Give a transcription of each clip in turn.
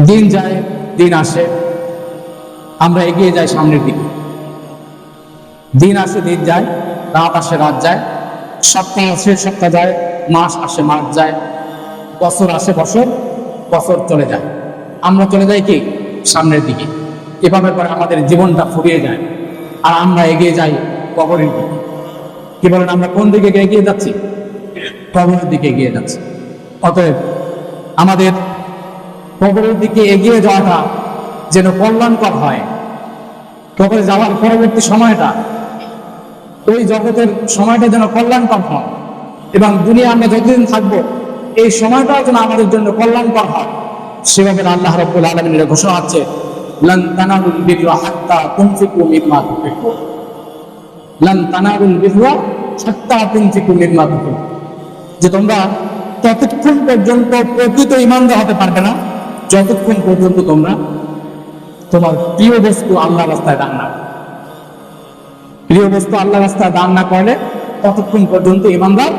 দিন যায়, দিন আসে। আমরা এগিয়ে যাই সামনের দিকে। দিন আসে, দিন যায়, রাত আসে, রাত যায়। সপ্তাহ আসে, সপ্তাহ যায়, মাস আসে, মাস যায়। বছর আসে, বছর বছর চলে যায়। আমরা চলে যাই কি? সামনের দিকে। এভাবে করে আমাদের জীবনটা ফুরিয়ে যায়। আর আমরা এগিয়ে যাই কবরের দিকে। কি বলেন, আমরা কোন দিকে এগিয়ে যাচ্ছি? কবরের দিকে এগিয়ে যাচ্ছি। অতএব আমাদের কবরের দিকে এগিয়ে যাওয়াটা যেন কল্যাণকর হয়। কবরে যাওয়ার পরবর্তী সময়টা, ওই জগতের সময়টা যেন কল্যাণকর হয় এবং দুনিয়া আমরা যতদিন থাকব, এই সময়টাও যেন আমাদের জন্য কল্যাণকর হয়। সেভাবে আল্লাহ রব্বুল আলমিনের ঘোষণা আছে যে তোমরা ততক্ষণ পর্যন্ত প্রকৃত ইমানদার হতে পারবে না যতক্ষণ পর্যন্ত তোমরা তোমার প্রিয় বস্তু আল্লাহ রাস্তায় দান না। প্রিয় বস্তু আল্লাহ রাস্তায় দান না করলে ততক্ষণ পর্যন্ত ইমানদার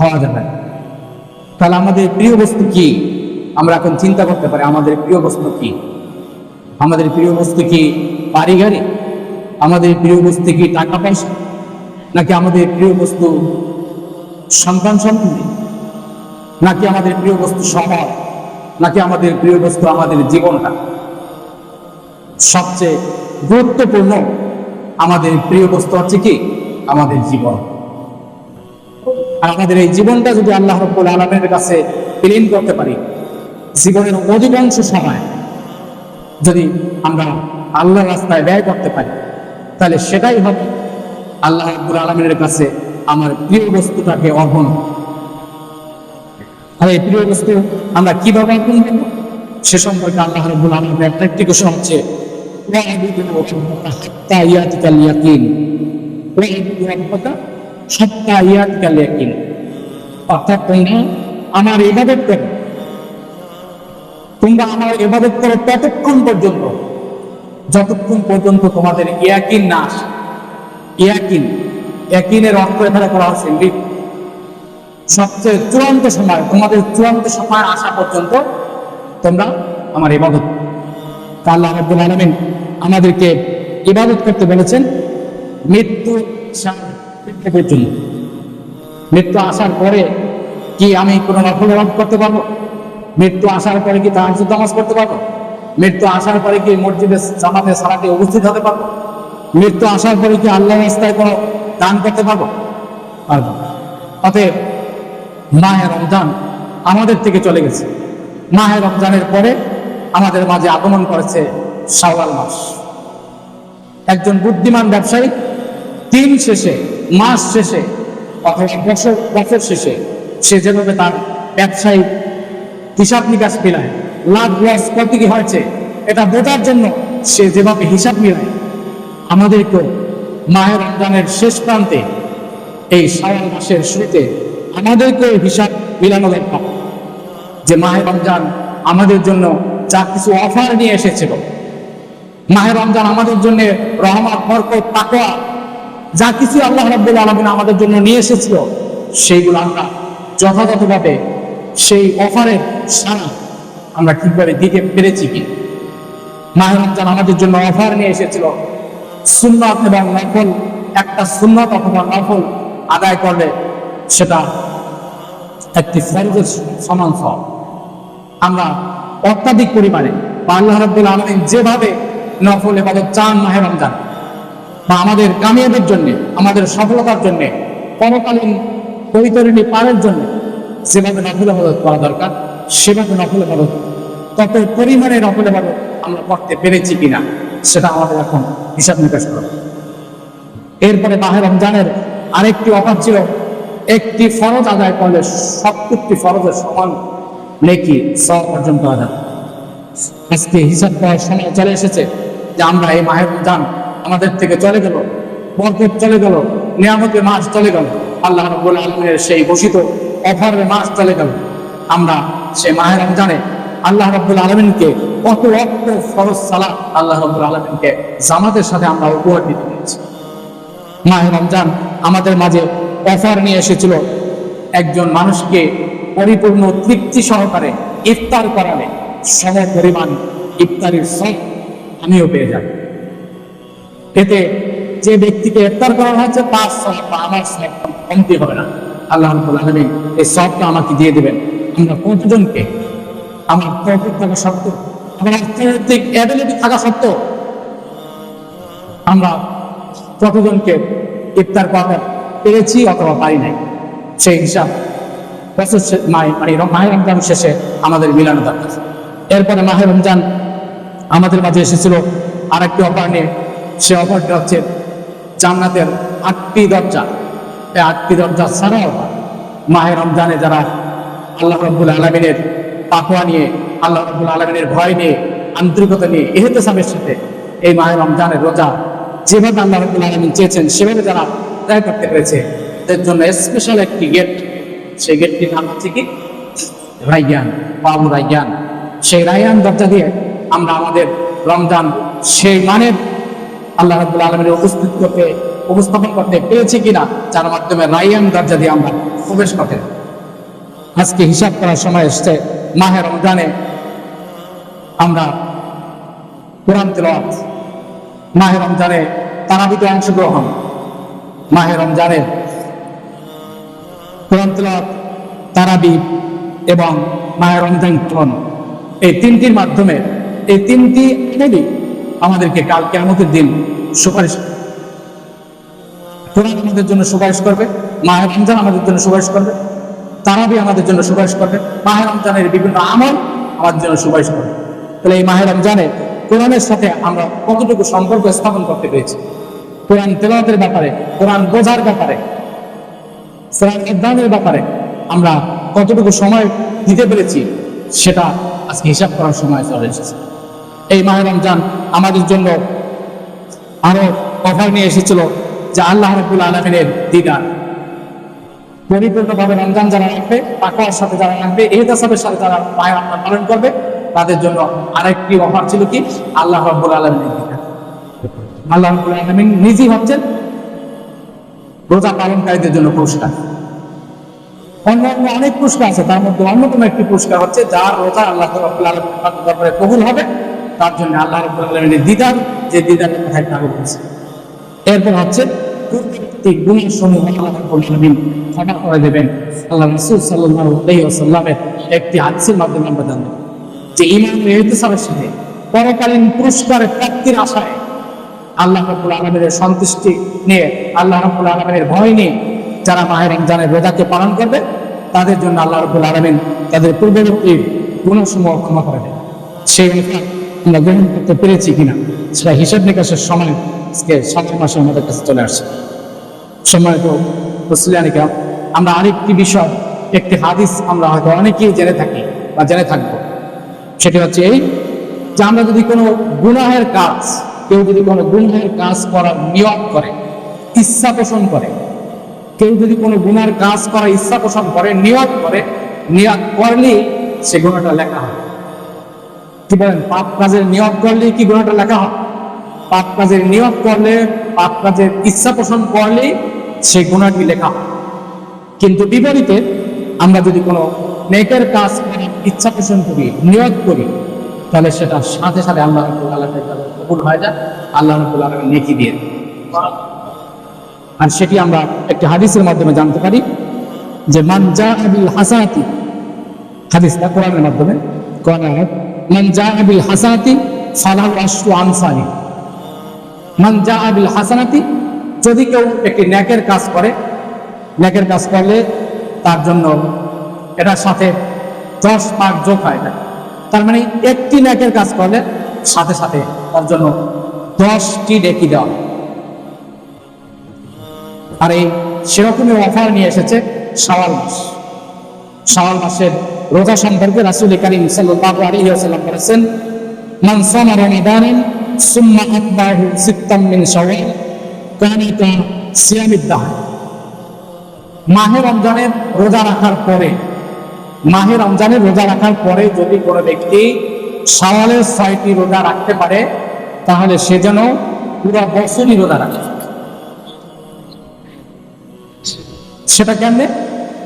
হওয়া যাবে। তাহলে আমাদের প্রিয় বস্তু কি? আমরা এখন চিন্তা করতে পারি, আমাদের প্রিয় বস্তু কি? আমাদের প্রিয় বস্তু কি বাড়ি গাড়ি আমাদের প্রিয় বস্তু কি টাকা পয়সা নাকি আমাদের প্রিয় বস্তু সন্তান সন্ততি নাকি আমাদের প্রিয় বস্তু সময় নাকি আমাদের প্রিয় বস্তু আমাদের জীবনটা? সবচেয়ে গুরুত্বপূর্ণ আমাদের প্রিয় বস্তু হচ্ছে কি? আমাদের জীবন। আর আমাদের এই জীবনটা যদি আল্লাহ রব্বুল আলমের কাছে ক্লিন করতে পারি, জীবনের অধিকাংশ সময় যদি আমরা আল্লাহ রাস্তায় ব্যয় করতে পারি, তাহলে সেটাই হবে আল্লাহ রব্বুল আলমের কাছে আমার প্রিয় বস্তুটাকে অর্পণ এই প্রিয় বস্তু আমরা কীভাবে করব সে সম্পর্কে আল্লাহ রব্বুল হচ্ছে আমার তোমরা আমার ততক্ষণ পর্যন্ত, যতক্ষণ পর্যন্ত তোমাদের ইয়াকিন না আসে। ইয়াকিন, ইয়াকিনের অর্থ এখানে করা মৃত্যু। সবচেয়ে চূড়ান্ত সময়, তোমাদের চূড়ান্ত সময় আসা পর্যন্ত তোমরা আমার ইবাদত। আল্লাহ রাব্বুল আলামিন আমাদেরকে ইবাদত করতে বলেছেন, মৃত্যু জন্য। মৃত্যু আসার পরে কি আমি কোনো নফল রব করতে পারব? মৃত্যু আসার পরে কি তাহাজুদ নামাজ করতে পারব? মৃত্যু আসার পরে কি মসজিদে জামাতে সালাতে উপস্থিত হতে পারব? মৃত্যু আসার পরে কি আল্লাহ রাস্তায় কোনো দান করতে পারব? পারব অতএব মাহে রমজান আমাদের থেকে চলে গেছে। মাহে রমজানের পরে আমাদের মাঝে আগমন করেছে শাওয়াল মাস। একজন বুদ্ধিমান ব্যবসায়ী দিন শেষে, মাস শেষে অথবা বছর বছর শেষে সে যেভাবে তার ব্যবসায়ী হিসাব নিকাশ মিলায়, লাভ লস কত কি হয়েছে এটা বোঝার জন্য সে যেভাবে হিসাব মিলায়, আমাদেরকেও মাহের রমজানের শেষ প্রান্তে এই শাওয়াল মাসের শুরুতে আমাদেরকেও হিসাব মিলানো দরকার যে মাহে রমজান আমাদের জন্য যা কিছু অফার নিয়ে এসেছিল। মাহের রমজান আমাদের জন্য রহমত, বরকত, তাকওয়া, যা কিছু আল্লাহ রাব্বুল আলামিন আমাদের জন্য নিয়ে এসেছিল, সেইগুলো আমরা যথাযথভাবে সেই অফারের সারা আমরা ঠিকভাবে দিতে পেরেছি কি? মাহের রমজান আমাদের জন্য অফার নিয়ে এসেছিল। সুন্নত এবং নফল, একটা সুন্নত অথবা নফল আদায় করলে সেটা একটি ফরজের সমান ফল আমরা অত্যাধিক পরিমাণে বা আল্লাহ রাব্বুল আলামিন যেভাবে নফল এবাদত চান মাহে রমজান, বা আমাদের কামিয়াবের জন্য, আমাদের সফলতার জন্য, পরকালীন পরিতরণী পারের জন্য যেভাবে নফল এবাদত করা দরকার, সেভাবে নফল এবাদত তত পরিমাণে নফল এবাদত আমরা করতে পেরেছি কিনা, সেটা আমাদের এখন হিসাব নিকাশ করা। এরপরে মাহে রমজানের আরেকটি অফার ছিল একটি ফরজ আদায় করলে সত্তরটি ফরজের সমান নেকি সব করা যাবে আজকে হিসাব করার সময় চলে এসেছে যে আমরা এই মাহের রমজান আমাদের থেকে চলে গেল, বরকত চলে গেল, নিয়ামতের মাস চলে গেল, আল্লাহ রব্বুল আলমের সেই ঘোষিত অফারের মাস চলে গেল। আমরা সেই মাহের রমজানে আল্লাহ রব্বুল আলমিনকে কত লক্ষ ফরজ সালা আল্লাহ রব্বুল আলমিনকে জামাতের সাথে আমরা উপহার দিতে পেরেছি। মাহে রমজান আমাদের মাঝে অফার নিয়ে এসেছিল। একজন মানুষকে পরিপূর্ণ তৃপ্তি সহকারে ইফতার করালে সম পরিমাণ ইফতারির সব আমিও পেয়ে যাব এতে যে ব্যক্তিকে ইফতার করা হয়েছে, তার সব বা আমার সব কমতি হবে না। আল্লাহ আলামিন এই সবটা আমাকে দিয়ে দেবেন। আমরা কতজনকে আমার তৌফিক থাকা সত্ত্বেও, আমার অর্থনৈতিক অ্যাবিলিটি থাকা সত্ত্বেও আমরা কতজনকে ইফতার করাতে পেরেছি অথবা পারি নাই। সেই হিসাব। বছর মানে র- মাহে রমজান শেষে আমাদের মিলানো দরকার। এরপরে মাহে রমজান আমাদের মাঝে এসেছিল আরেকটি অফার নিয়ে। সে অফারটা হচ্ছে জান্নাতের আটটি দরজা। এই আটটি দরজা ছাড়াও মাহে রমজানে যারা আল্লাহ রব্বুল আলমিনের পাকুয়া নিয়ে, আল্লাহ রব্বুল আলমিনের ভয় নিয়ে, আন্তরিকতা নিয়ে এহতেসামের সাথে এই মাহে রমজানের রোজা যেভাবে আল্লাহ রব্বুল আলমিন চেয়েছেন, সেভাবে যারা আদায় করতে পেরেছে। এদের জন্য স্পেশাল একটি গেট সেই গেটটির নাম হচ্ছে কি? রাইয়ান বাবু রাইয়ান সেই রাইয়ান দরজা দিয়ে আমরা আমাদের রমজান সেই মানের আল্লাহ রাব্বুল আলমের উপস্থিত করতে, উপস্থাপন করতে পেরেছি কিনা, যার মাধ্যমে রাইয়ান দরজা দিয়ে আমরা প্রবেশ করতে আজকে হিসাব করার সময় এসছে, মাহে রমজানে আমরা কোরআন তেলাওয়াত, মাহে রমজানে তারাবিতে অংশগ্রহণ মাহে রমজানের কোরআন তেলাওয়াত তারাবি এবং মায়ের রমজান এই তিনটির মাধ্যমে, এই তিনটি আমলই আমাদেরকে কাল কেমতের দিন সুপারিশ কোরআন আমাদের জন্য সুপারিশ করবে মায়ের রমজান আমাদের জন্য সুপারিশ করবে তারাবি আমাদের জন্য সুপারিশ করবে মাহের রমজানের বিভিন্ন আমল আমাদের জন্য সুপারিশ করবে। তাহলে এই মাহের রমজানে কোরআনের সাথে আমরা কতটুকু সম্পর্ক স্থাপন করতে পেরেছি? কোরআন তেলাওয়াতের ব্যাপারে, কোরআন বোঝার ব্যাপারে, কোরআন অধ্যয়নের ব্যাপারে আমরা কতটুকু সময় দিতে পেরেছি, সেটা আজকে হিসাব করার সময় চলে এসেছে। এই মাহে রমজান আমাদের জন্য আরও অফার নিয়ে এসেছিল যে আল্লাহ রবুল আলমিনের দিদার। পরিপূর্ণভাবে রমজান যারা রাখবে, তাকওয়ার সাথে যারা রাখবে এই দাসাবের সাথে যারা রমজান পালন করবে, তাদের জন্য আরেকটি অফার ছিল কি? আল্লাহ রব্বুল আলমিনের আল্লাহ আলমিন নিজেই হচ্ছেন রোজা পালনকারীদের জন্য পুরস্কার। অন্যান্য অনেক পুরস্কার আছে, তার মধ্যে অন্যতম একটি পুরস্কার হচ্ছে যার রোজা আল্লাহ কবুল হবে, তার জন্য আল্লাহ দিদার, যে আগে এরপর হচ্ছে মাধ্যমে আমরা যে ইমান সাথে পরকালীন পুরস্কারের প্রাপ্তির আশায় আল্লাহ রাব্বুল আলামিনের সন্তুষ্টি নিয়ে, আল্লাহ রাব্বুল আলামিনের ভয় নিয়ে যারা মাহের রমজানের রোজাকে পালন করবে, তাদের জন্য আল্লাহ রাব্বুল আলামিন তাদের পূর্ববর্তী গুণসমূহ ক্ষমা করে দেন। সেই অনুসারে আমরা গ্রহণ করতে পেরেছি কিনা, সেটা হিসাব নিকাশের সময় আজকে সাত মাসে আমাদের কাছে চলে আসছে। সময় তো মুসলিয়ানিকা আমরা আরেকটি বিষয়, একটি হাদিস আমরা হয়তো অনেকেই জেনে থাকি বা জেনে থাকব। সেটি হচ্ছে এই যে আমরা যদি কোনো গুনাহের কাজ কেউ যদি কোনো গুনাহের কাজ করার নিয়োগ করে, ইচ্ছা পোষণ করে, কেউ যদি কোনো গুনার কাজ করার ইচ্ছা পোষণ করে, নিয়ত করে, নিয়ত করলেই সে গুণাটা লেখা হয়। কি বলেন? পাপ কাজের নিয়ত করলেই কি গুণাটা লেখা হয়? পাপ কাজের নিয়ত করলে, পাপ কাজের ইচ্ছা পোষণ করলেই সে গুণাটি লেখা হয়। কিন্তু বিপরীতে আমরা যদি কোনো নেকের কাজ করি, ইচ্ছা পোষণ করি নিয়োগ করি, তাহলে সেটা সাথে সাথে আল্লাহ কবুল হয়ে যায় আল্লাহ রাব্বুল আলামিন নেকি দিয়ে আর সেটি আমরা একটি হাদিসের মাধ্যমে জানতে পারি যে, মান জা আবিল হাসানাতি হাদিসটা কোরআনের মাধ্যমে। কোরআন আয়াত, মান জা আবিল হাসানাতি ফালাহু আশরু আমসালি। মান জা আবিল হাসানাতি যদি কেউ একটি ন্যাকের কাজ করে, ন্যাকের কাজ করলে তার জন্য এটার সাথে দশ পাক যোগ হয় এটা তার মানে একটি ন্যাকের কাজ করলে সাথে সাথে তার জন্য দশটি ডেকি দেওয়া আর এই সেরকমই অফার নিয়ে এসেছে শাওয়াল মাস। শাওয়াল মাসের রোজা সম্পর্কে রাসূল করিম সামা রমাদানান সুম্মা সিত্তাম মিন শাওয়াল কানা কা সিয়ামিদ দাহর। মাহে রমজানের রোজা রাখার পরে, মাহে রমজানের রোজা রাখার পরে যদি কোনো ব্যক্তি শাওয়ালের ছয়টি রোজা রাখতে পারে তাহলে সে যেন পুরো বছরই রোজা রাখে। সেটা কেমনে?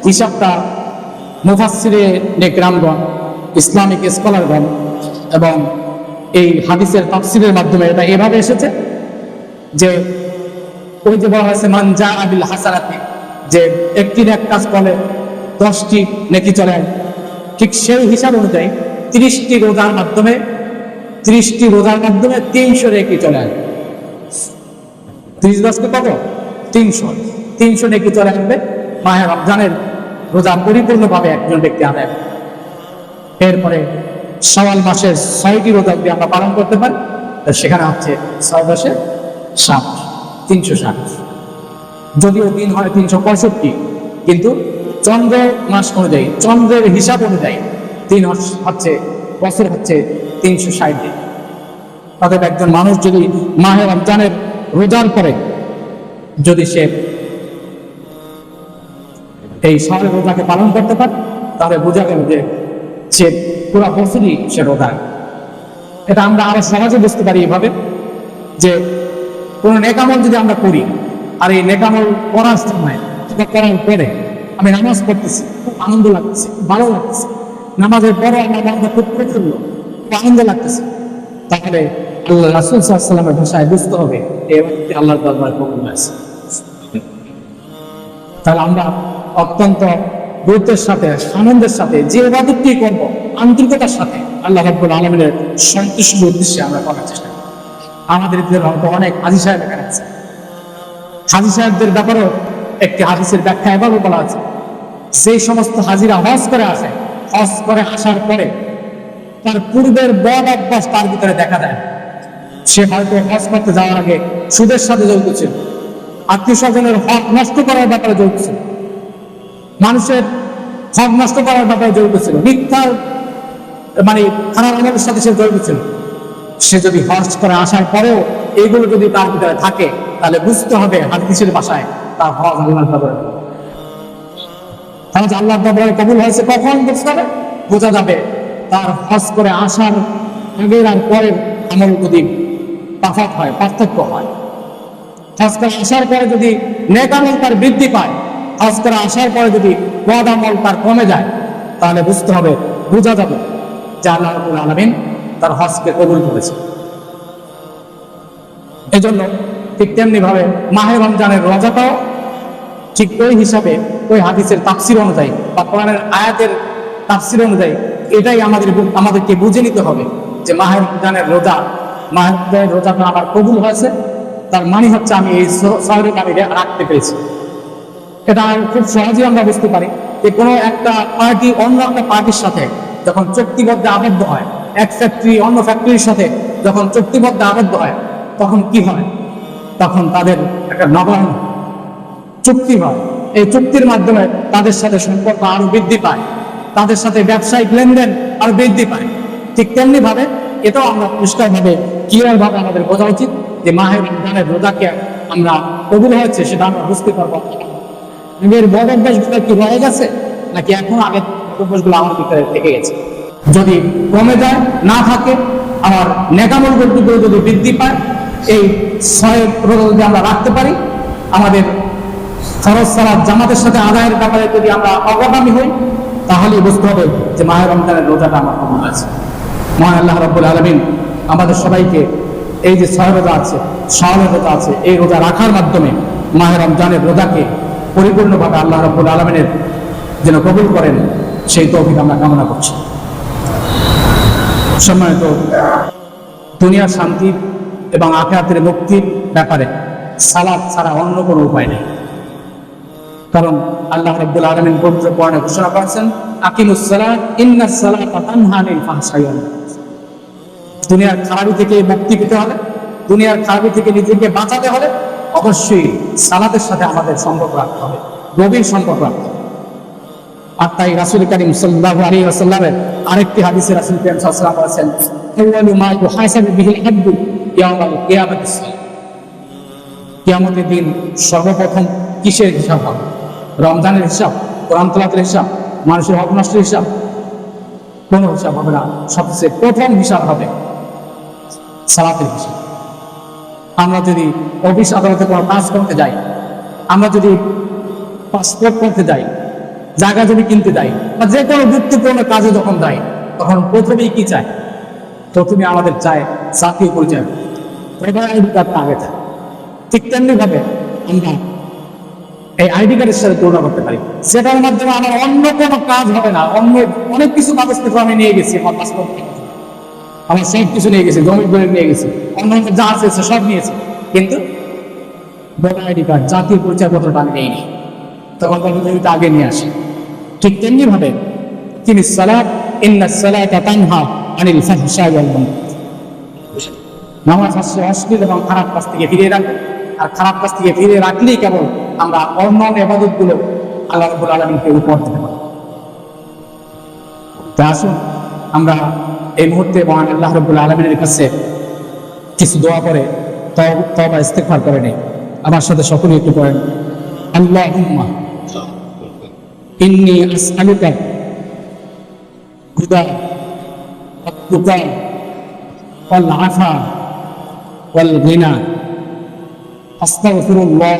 হিসাবটা মুফাসিরে গ্রামগণ ইসলামিক স্কলারগণ এবং এই হাদিসের তাফসিরের মাধ্যমে এটা এভাবে এসেছে যে ওই যে বলা হয়েছে, মান যা আবিল হাসানাতি যে একটি এক কাজ করলে দশটি নেকি চলে। ঠিক সেই হিসাব অনুযায়ী তিরিশটি রোজার মাধ্যমে ত্রিশটি রোজার মাধ্যমে তিনশো নেকি চলে আসবে। ত্রিশ দশকে কত? তিনশো। তিনশো নেকি চলে আসবে। মায়ের রমজানের রোজা পরিপূর্ণভাবে একজন ব্যক্তি আদায় এরপরে সওয়াল মাসের ছয়টি রোজা যদি আমরা পালন করতে পারি সেখানে হচ্ছে ছয় দশে ষাট তিনশো ষাট যদিও দিন হয় তিনশো পঁয়ষট্টি, কিন্তু চন্দ্র মাস অনুযায়ী, চন্দ্রের হিসাব অনুযায়ী হচ্ছে- হচ্ছে, বছর হচ্ছে তিনশো ষাট দিন। অতএব একজন মানুষ যদি মাহে রমজানের রোজার পরে যদি সে এই শহরে রোজাকে পালন করতে পারে, তাহলে বোঝা গেল যে সে পুরো বছরই সে রোজা। এটা আমরা আরও সহজে বুঝতে পারি এভাবে যে কোনো নেকামল যদি আমরা করি, আর এই নেকামল করার সময় সেটা করার পরে আমি নামাজ পড়তেছি, খুব আনন্দ লাগতেছে খুব ভালো লাগতেছে। নামাজের পরে আমার মনটা খুব প্রফুল্ল। আনন্দ লাগতেছে। তাহলে আল্লাহ রাসুল সাল্লামের ভাষায় বুঝতে হবে এই ব্যক্তি আল্লাহর দরবার কবুল আছে। তাহলে আমরা অত্যন্ত গুরুত্বের সাথে আনন্দের সাথে, যে ইবাদতটি করব, আন্তরিকতার সাথে আল্লাহ রাব্বুল আলমিনের সন্তুষ্টির উদ্দেশ্যে আমরা করার চেষ্টা করি আমাদের এদের হয়তো অনেক হাজি সাহেব এখানে আছে। হাজি সাহেবদের ব্যাপারেও একটি হাদিসের ব্যাখ্যা এভাবে বলা আছে যে সমস্ত হাজিরা হজ করে আসে, হজ করে আসার পরে তার পূর্বের বদ অভ্যাস তার ভিতরে দেখা দেয় সে হয়তো হজ করতে যাওয়ার আগে সুদের সাথে জড়িত ছিল। আত্মীয় স্বজনের হক নষ্ট করার ব্যাপারে জড়িত মানুষের হক নষ্ট করার ব্যাপারে জড়িত মিথ্যার মানে খারাপ আমলের সাথে সে জড়িত সে যদি হজ করে আসার পরেও এগুলো যদি তার ভিতরে থাকে, তাহলে বুঝতে হবে হাদিসের ভাষায় তার হজ আল্লাহর দরবারে হজ আল্লাহর দরবারে কবুল হয়েছে কখন, বুঝতে হবে? বোঝা যাবে তার হজ করে আসার আগের আর পরের আমল যদি তাফাত হয়, পার্থক্য হয়। হজ করে আসার পরে যদি নেক আমল তার বৃদ্ধি পায়, হজ করে আসার পরে যদি বদ আমল তার কমে যায়, তাহলে বুঝতে হবে, বোঝা যাবে যে আল্লাহ রাব্বুল আলামিন তার হজকে কবুল করেছে এজন্য ঠিক তেমনি ভাবে মাহে রমজানের রোজাটাও ঠিক ওই হিসাবে, ওই হাদিসের তাফসির অনুযায়ী বা কোরআনের আয়াতের তাফসির অনুযায়ী এটাই আমাদের আমাদেরকে বুঝে নিতে হবে যে মাহে রমজানের রোজা মাহে রমজানের রোজাটা আমার কবুল হয়েছে, তার মানে হচ্ছে আমি এই শহরে আমি রাখতে পেরেছি। এটা খুব সহজেই আমরা বুঝতে পারি যে কোনো একটা পার্টি অন্য একটা পার্টির সাথে যখন চুক্তিবদ্ধ আবদ্ধ হয়, এক ফ্যাক্টরি অন্য ফ্যাক্টরির সাথে যখন চুক্তিবদ্ধ আবদ্ধ হয়, তখন কি হয়? তখন তাদের একটা নবায়ন চুক্তি হয়। এই চুক্তির মাধ্যমে তাদের সাথে সম্পর্ক আরও বৃদ্ধি পায়। তাদের সাথে ব্যবসায়িক লেনদেন আরও বৃদ্ধি পায়। ঠিক তেমনি ভাবে এটাও আমরা পরিষ্কার ভাবে ক্লিয়ার ভাবে আমাদের বোঝা উচিত যে মাহের রমজানের রোজাকে আমরা কবুল হয়েছে সেটা আমরা বুঝতে পারব। এর বদ অভ্যাসগুলো কি রয়ে গেছে, নাকি এখনও আগের অভ্যাসগুলো আমার ভিতরে থেকে গেছে? যদি কমে যায়, না থাকে আমার নেকামলগুলো যদি বৃদ্ধি পায়, এই ছয় রোজা যদি আমরা রাখতে পারি, আমাদের ফরজ সালাদ জামাতের সাথে আদায়ের ব্যাপারে যদি আমরা অগ্রগামী হই তাহলে বুঝতে হবে যে মায়ের রমজানের রোজাটা আমার কমন আছে মহান আল্লাহ রব্বুল আলমিন আমাদের সবাইকে এই যে ছয় রোজা আছে সহলের রোজা আছে, এই রোজা রাখার মাধ্যমে মাহের রমজানের রোজাকে পরিপূর্ণভাবে আল্লাহ রব্বুল আলমিনের যেন কবুল করেন, সেই তৌফিক আমরা কামনা করছি। সম্মানিত দুনিয়ার শান্তি এবং আখেরাতের মুক্তির ব্যাপারে সালাদ ছাড়া অন্য কোনো উপায় নেই। কারণ আল্লাহ রাব্বুল আলামিন পবিত্র কোরআনে ঘোষণা করেছেন, আকিমুস সালাত ইন্নাস। দুনিয়ার খারাপি থেকে মুক্তি পেতে হলে দুনিয়ার খারাপি থেকে নিজেকে বাঁচাতে হলে অবশ্যই সালাতের সাথে আমাদের সম্পর্ক রাখতে হবে, গভীর সম্পর্ক রাখতে হবে। আর তাই রাসূল করিম সাল্লাল্লাহু আলাইহি ওয়াসাল্লামের আরেকটি হাদিসে রাসূল করিম ওয়াসাল্লাম বলেছেন আউয়ালু মা বিহিল ইয়াউমাল কিয়ামতের দিন সর্বপ্রথম কিসের হিসাব হবে? রমজানের হিসাব, কোরআন হিসাব, মানুষের হক নষ্টের হিসাব, কোনো হিসাব হবে না। সবচেয়ে প্রথম হিসাব হবে সালাতের হিসাব। আমরা যদি অফিস আদালতে কোনো কাজ করতে যাই, আমরা যদি পাসপোর্ট করতে যাই, জায়গা যদি কিনতে যাই, বা যে কোনো গুরুত্বপূর্ণ কাজে যখন যাই, তখন প্রথমেই কি চায়? প্রথমে আমাদের চায় জাতীয় পরিচয়। ভোটার আইডি কার্ডটা আগে থাকে ঠিক তেমনি ভাবে আমরা এই আইডি কার্ডের সাথে তুলনা করতে পারি। সেটার মাধ্যমে আমার অন্য কোনো কাজ হবে না, অন্য অনেক কিছু কাগজপত্র আমি নিয়ে গেছি, আমার পাসপোর্ট আমার সব কিছু নিয়ে গেছি, জমি করে নিয়ে গেছি অন্য যা আছে সব নিয়েছি। কিন্তু ভোটার আইডি কার্ড, জাতীয় পরিচয়পত্রটা আমি নিইনি তখন জমিটা আগে নিয়ে আসি। ঠিক তেমনি ভাবে তিনি সালাত, ইন্না সালাতা তানহা আনিল ফাহশাই ওয়াল নামাজ হচ্ছে অশ্লীল এবং খারাপ কাজ থেকে ফিরিয়ে রাখবে। আর খারাপ কাজ থেকে ফিরিয়ে রাখলেই কেবল আমরা অন্য এবাদত গুলো আল্লাহ রবুল আলমীকে উপর দিতে পারি তা আসুন আমরা এই মুহূর্তে মহান আল্লাহ রবুল আলমিনের কাছে কিছু দোয়া করে তবা ইস্তেকবার করে নেই আমার সাথে সকলে একটু করেন আল্লাহ ইন্নি আসআলুকা হুদা والتقى والعفا والغنى أستغفر الله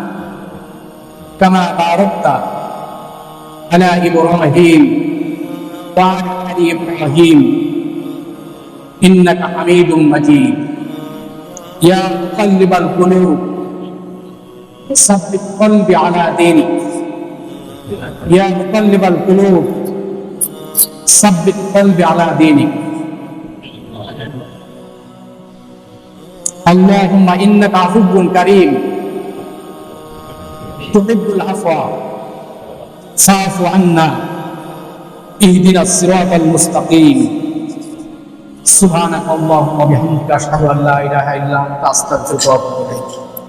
كما باركت على إبراهيم وعلى آل إبراهيم إنك حميد مجيد. يا مقلب القلوب ثبت قلبي على دينك. يا مقلب القلوب ثبت قلبي على دينك. اللهم إنك عفو كريم. تحب العفو. فاعف عنا. اهدنا الصراط المستقيم. سبحانك اللهم وبحمدك أشهد أن لا إله إلا أنت أستغفرك وأتوب إليك.